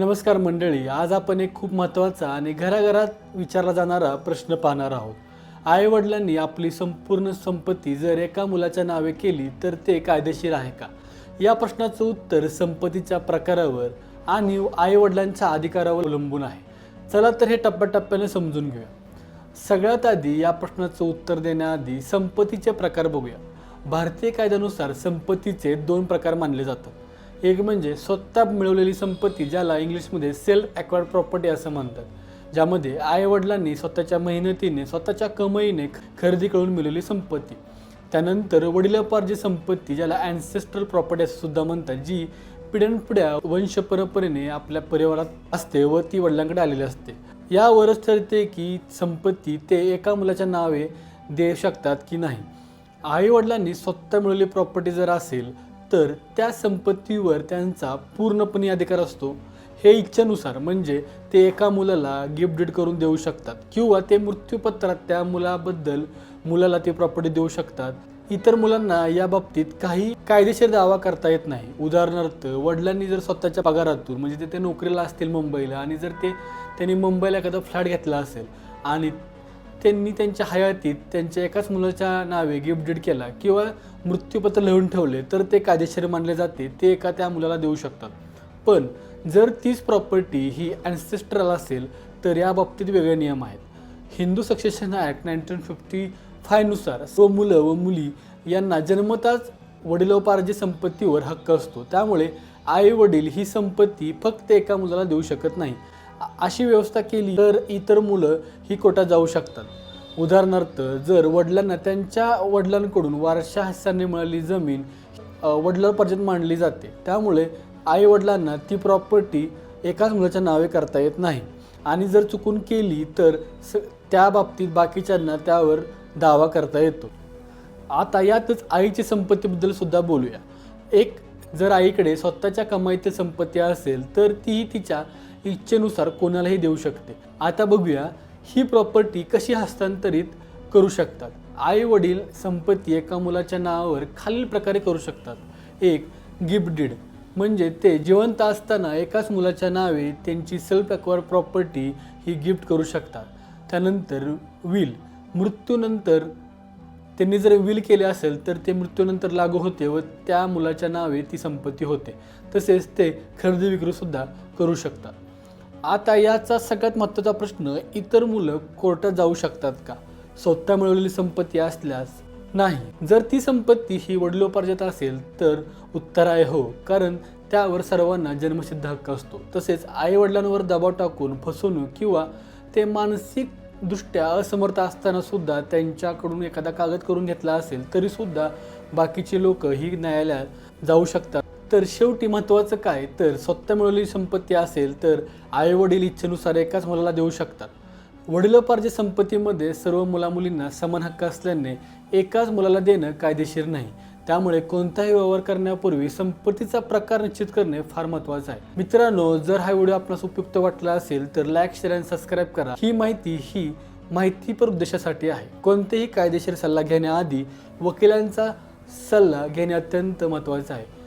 नमस्कार मंडळी आज आपण एक खूप महत्त्वाचा आणि घराघरात विचारला जाणारा प्रश्न पाहणार आहोत. आईवडिलांनी आपली संपूर्ण संपत्ती जर एका मुलाच्या नावे केली तर ते कायदेशीर आहे का? या प्रश्नाचं उत्तर संपत्तीच्या प्रकारावर आणि आईवडिलांच्या अधिकारावर अवलंबून आहे. चला तर हे टप्प्याटप्प्याने समजून घेऊया. सगळ्यात आधी या प्रश्नाचं उत्तर देण्याआधी संपत्तीचे प्रकार बघूया. भारतीय कायद्यानुसार संपत्तीचे दोन प्रकार मानले जातात. एक म्हणजे स्वतः मिळवलेली संपत्ती ज्याला इंग्लिशमध्ये सेल्फ अक्वायर्ड प्रॉपर्टी असं म्हणतात. ज्यामध्ये आई वडिलांनी स्वतःच्या मेहनतीने स्वतःच्या कमाईने खरेदी करून मिळवलेली संपत्ती. त्यानंतर वडिलोपार्जित संपत्ती ज्याला अँसेस्ट्रल प्रॉपर्टी असं सुद्धा म्हणतात जी पिढ्यानपिढ्या वंश परंपरेने आपल्या परिवारात असते व ती वडिलांकडे आलेली असते. यावरच ठरते की संपत्ती ते एका मुलाच्या नावे देऊ शकतात की नाही. आई वडिलांनी स्वतः मिळवलेली प्रॉपर्टी जर असेल तर त्या संपत्तीवर त्यांचा पूर्णपणे अधिकार असतो. हे इच्छेनुसार म्हणजे ते एका मुलाला गिफ्ट डीड करून देऊ शकतात किंवा ते मृत्यूपत्रात त्या मुलाबद्दल मुलाला ते प्रॉपर्टी देऊ शकतात. इतर मुलांना या बाबतीत काही कायदेशीर दावा करता येत नाही. उदाहरणार्थ वडिलांनी जर स्वतःच्या पगारातून म्हणजे ते- ते नोकरीला असतील मुंबईला आणि जर ते त्यांनी मुंबईला एखादा फ्लॅट घेतला असेल आणि त्यांनी त्यांच्या हयातीत त्यांच्या एकाच मुलाच्या नावे गिफ्ट डीड केला किंवा मृत्यूपत्र लिहून ठेवले तर ते कायदेशीर मानले जाते. ते एका त्या मुलाला देऊ शकतात. पण जर तीच प्रॉपर्टी ही अँसेस्ट्रल असेल तर या बाबतीत वेगळे नियम आहेत. Hindu succession act nineteen fifty फायनुसार सर्व मुलं व मुली यांना जन्मताच वडिलोपार्जित संपत्तीवर हक्क असतो. त्यामुळे आई वडील ही संपत्ती फक्त एका मुलाला देऊ शकत नाही. अशी व्यवस्था केली तर इतर मुलं ही कोर्टात जाऊ शकतात. उदाहरणार्थ जर वडिलांना त्यांच्या वडिलांकडून वारशा हस्याने मिळाली जमीन वडिलांपर्यंत मांडली जाते. त्यामुळे आई वडिलांना ती प्रॉपर्टी एकाच मुलाच्या नावे करता येत नाही. आणि जर चुकून केली तर स त्या बाबतीत बाकीच्यांना त्यावर दावा करता येतो. आता यातच आईच्या संपत्तीबद्दल सुद्धा बोलूया. एक जर आईकडे स्वतःच्या कमाईची संपत्ती असेल तर ती तिच्या इच्छेनुसार कोणालाही देऊ शकते. आता बघूया ही प्रॉपर्टी कशी हस्तांतरित करू शकतात? आई वडील संपत्ती एका मुलाच्या नावावर खालील प्रकारे करू शकतात. एक गिफ्ट डीड. म्हणजे ते जिवंत असताना एकाच मुलाच्या नावे त्यांची सेल्फ अक्वायर प्रॉपर्टी ही गिफ्ट करू शकतात. त्यानंतर विल मृत्यूनंतर त्यांनी जर विल केले असेल तर ते मृत्यूनंतर लागू होते व त्या मुलाच्या नावे ती संपत्ती होते. तसेच ते खरेदी विक्रीसुद्धा करू शकतात. आता याचा सगळ्यात महत्त्वाचा प्रश्न इतर मुलं कोर्टात जाऊ शकतात का? स्वतः मिळवलेली संपत्ती असल्यास नाही. जर ती संपत्ती ही वडिलोपार्जित असेल तर उत्तर आहे हो कारण त्यावर सर्वांना जन्मसिद्ध हक्क असतो. तसेच आई वडिलांवर दबाव टाकून फसवणूक किंवा ते मानसिक दृष्ट्या असमर्थ असताना सुद्धा त्यांच्याकडून एखादा कागद करून घेतला असेल तरी सुद्धा बाकीचे लोक ही न्यायालयात जाऊ शकतात. तर शेवटी महत्त्वाचं काय? तर स्वतः मिळवलेली संपत्ती असेल तर आई वडील इच्छेनुसार एकाच मुलाला देऊ शकतात. वडिलोपार्जित संपत्तीमध्ये सर्व मुलामुलींना समान हक्क असल्याने एकाच मुलाला देणं कायदेशीर नाही. त्यामुळे कोणताही व्यवहार करण्यापूर्वी संपत्तीचा प्रकार निश्चित करणे फार महत्त्वाचं आहे. मित्रांनो जर हा व्हिडिओ आपणास उपयुक्त वाटला असेल तर लाईक शेअर आणि सबस्क्राईब करा. ही माहिती ही माहितीपर उद्देशासाठी आहे. कोणतेही कायदेशीर सल्ला घेण्याआधी वकिलांचा सल्ला घेणे अत्यंत महत्त्वाचे आहे.